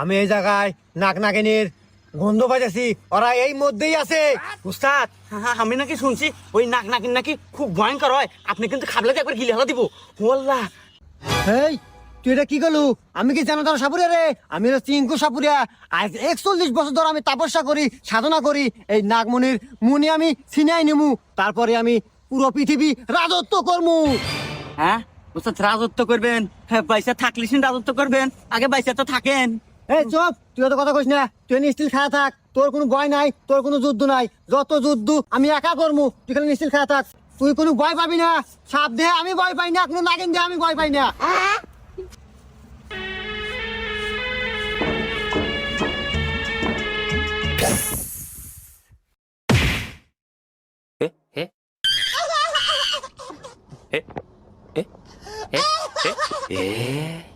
আমি এই জায়গায় নাক নাকিনির গন্ধ পাইতেছি। ওরা এই মধ্যেই আছে। উস্তাদ হ্যাঁ, আমি নাকি শুনছি ওই নাক নাকিন নাকি খুব ভয়ঙ্কর হয়। আপনি কিন্তু খাবলে একবার গিলে হলা দিব। ওল্লা এই তুই এটা কি করলু? আমি কি জানো তার সাপুরিয়া রে? আমি হলো চিঙ্কু সাপুরিয়া। আজ একচল্লিশ বছর ধরে আমি তপস্যা করি সাধনা করি। এই নাগমণির মুনি আমি ছিনাই নিমু। তারপরে আমি পুরো পৃথিবী রাজত্ব করমু। হ্যাঁ? রাজত্ব করবেন? হ্যাঁ বাইসা থাকলে রাজত্ব করবেন। আগে বাইসা তো থাকেন। এই চুপ তুই তো কথা কইস না তুই স্টিল খেলা থাক তোর কোনো ভয় নাই তোর কোনো যুদ্ধ নাই যত যুদ্ধ আমি একা করব তুই খালি স্টিল খেলা থাক তুই কোনো ভয় পাবি না সাপ দেহে আমি ভয় পাই না কোনো নাগিন দেহে আমি ভয় পাই না Eh? Eh? Eh? Eh? Eh?